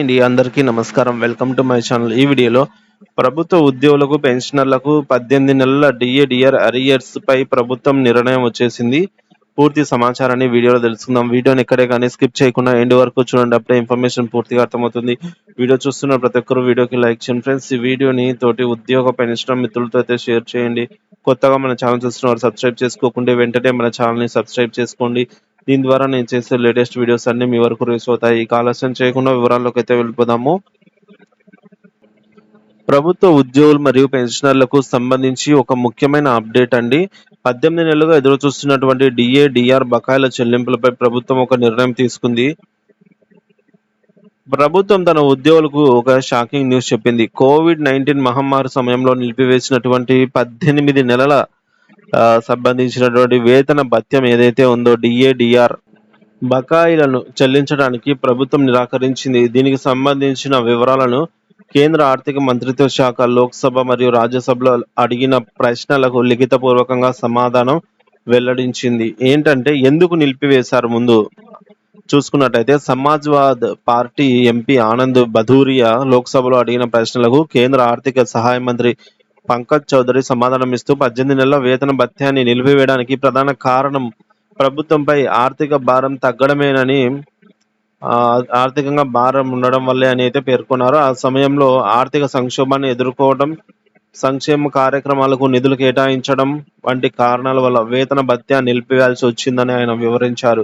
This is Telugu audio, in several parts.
అండి అందరికీ నమస్కారం. Welcome to my channel. ఈ వీడియోలో ప్రభుత్వ ఉద్యోగులకు పెన్షనర్లకు పద్దెనిమిది నెలల డిఏడిఆర్ అరియర్స్ పై ప్రభుత్వం నిర్ణయం వచ్చేసింది. పూర్తి సమాచారాన్ని వీడియోలో తెలుసుకుందాం. వీడియోని ఎక్కడే కానీ స్కిప్ చేయకుండా ఎండ్ వరకు చూడండి. అప్పుడే ఇన్ఫర్మేషన్ పూర్తిగా అర్థమవుతుంది. వీడియో చూస్తున్న ప్రతి ఒక్కరు వీడియోకి లైక్ చేయండి. ఫ్రెండ్స్ ఈ వీడియోని తోటి ఉద్యోగ పెన్షన్ మిత్రులతో అయితే షేర్ చేయండి. కొత్తగా మన ఛానల్ చూస్తున్న సబ్స్క్రైబ్ చేసుకోకుండా వెంటనే మన ఛానల్ని సబ్స్క్రైబ్ చేసుకోండి. దీని ద్వారా నేను చేసే లేటెస్ట్ వీడియోస్ అన్ని మీ వరకు రీచ్ అవుతాయి. ఇక ఆలస్యం చేయకుండా వివరాల్లోకి అయితే వెళ్ళిపోదాము. ప్రభుత్వ ఉద్యోగులు మరియు పెన్షనర్లకు సంబంధించి ఒక ముఖ్యమైన అప్డేట్ అండి. పద్దెనిమిది నెలలుగా ఎదురు చూస్తున్నటువంటి డిఏ డిఆర్ బకాయిల చెల్లింపులపై ప్రభుత్వం ఒక నిర్ణయం తీసుకుంది. ప్రభుత్వం తన ఉద్యోగులకు ఒక షాకింగ్ న్యూస్ చెప్పింది. కోవిడ్ నైన్టీన్ మహమ్మారి సమయంలో నిలిపివేసినటువంటి పద్దెనిమిది నెలల సంబంధించినటువంటి వేతన భత్యం ఏదైతే ఉందో డిఏడిఆర్ బకాయిలను చెల్లించడానికి ప్రభుత్వం నిరాకరించింది. దీనికి సంబంధించిన వివరాలను కేంద్ర ఆర్థిక మంత్రిత్వ శాఖ లోక్సభ మరియు రాజ్యసభలో అడిగిన ప్రశ్నలకు లిఖితపూర్వకంగా సమాధానం వెల్లడించింది. ఏంటంటే ఎందుకు నిలిపివేశారు? ముందు చూసుకున్నట్టయితే Samajwad party M P Anand Bhadauria లోక్సభలో అడిగిన ప్రశ్నలకు కేంద్ర ఆర్థిక సహాయ మంత్రి పంకజ్ చౌదరి సమాధానం ఇస్తూ పద్దెనిమిది నెలల వేతన భత్యాన్ని నిలిపివేయడానికి ప్రధాన కారణం ప్రభుత్వంపై ఆర్థిక భారం తగ్గడమేనని ఆర్థికంగా భారం ఉండడం వల్లే అని అయితే పేర్కొన్నారు. ఆ సమయంలో ఆర్థిక సంక్షోభాన్ని ఎదుర్కోవడం సంక్షేమ కార్యక్రమాలకు నిధులు కేటాయించడం వంటి కారణాల వల్ల వేతన భత్యా నిలిపివేయాల్సి వచ్చిందని ఆయన వివరించారు.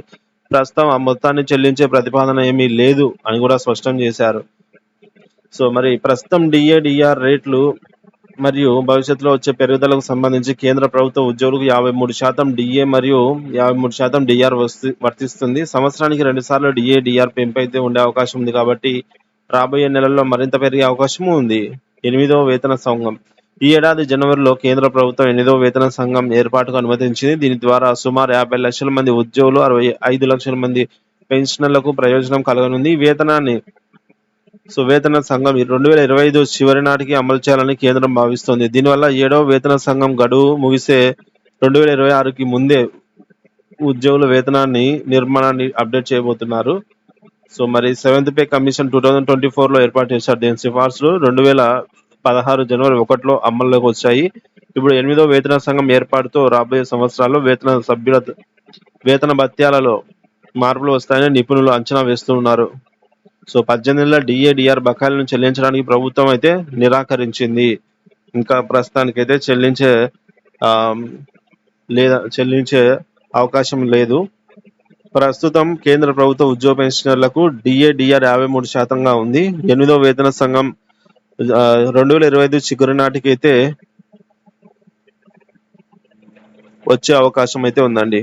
ప్రస్తుతం ఆ మొత్తాన్ని చెల్లించే ప్రతిపాదన ఏమీ లేదు అని కూడా స్పష్టం చేశారు. సో మరి ప్రస్తుతం డిఏడిఆర్ రేట్లు మరియు భవిష్యత్తులో వచ్చే పెరుగుదలకు సంబంధించి కేంద్ర ప్రభుత్వ ఉద్యోగులకు యాభై మూడు శాతం డిఏ మరియు యాభై మూడు శాతం డిఆర్ వర్తిస్తుంది. సంవత్సరానికి రెండు సార్లు డిఏ డిఆర్ పెంపు అయితే ఉండే అవకాశం ఉంది కాబట్టి రాబోయే నెలల్లో మరింత పెరిగే అవకాశం ఉంది. ఎనిమిదవ వేతన సంఘం. ఈ ఏడాది జనవరిలో కేంద్ర ప్రభుత్వం ఎనిమిదవ వేతన సంఘం ఏర్పాటుకు అనుమతించింది. దీని ద్వారా సుమారు యాభై లక్షల మంది ఉద్యోగులు అరవై ఐదు లక్షల మంది పెన్షనర్లకు ప్రయోజనం కలగనుంది. ఈ వేతనాన్ని సో వేతన సంఘం రెండు వేల ఇరవై ఐదు చివరి నాటికి అమలు చేయాలని కేంద్రం భావిస్తోంది. దీనివల్ల ఏడవ వేతన సంఘం గడువు ముగిసే రెండు వేల ఇరవై ఆరుకి ముందే ఉద్యోగుల వేతనాన్ని నిర్మాణాన్ని అప్డేట్ చేయబోతున్నారు. సో మరి seventh pay commission two thousand twenty ఫోర్లో ఏర్పాటు చేశారు దీని సిఫార్సులు. రెండు వేల పదహారు జనవరి ఒకటిలో అమల్లోకి వచ్చాయి. ఇప్పుడు ఎనిమిదో వేతన సంఘం ఏర్పాటుతో రాబోయే సంవత్సరాల్లో వేతన సభ్యుల వేతన భత్యాలలో మార్పులు వస్తాయని నిపుణులు అంచనా వేస్తున్నారు. సో పద్దెనిమిది నెలల డిఏడిఆర్ బకాయిలను చెల్లించడానికి ప్రభుత్వం అయితే నిరాకరించింది. ఇంకా ప్రస్తుతానికైతే చెల్లించే లేదా చెల్లించే అవకాశం లేదు. ప్రస్తుతం కేంద్ర ప్రభుత్వ ఉద్యోగ పెన్షనర్లకు డిఏడిఆర్ యాభై మూడు శాతంగా ఉంది. ఎనిమిదో వేతన సంఘం రెండు వేల ఇరవై ఐదు చివరి నాటికి అయితే వచ్చే అవకాశం అయితే ఉందండి.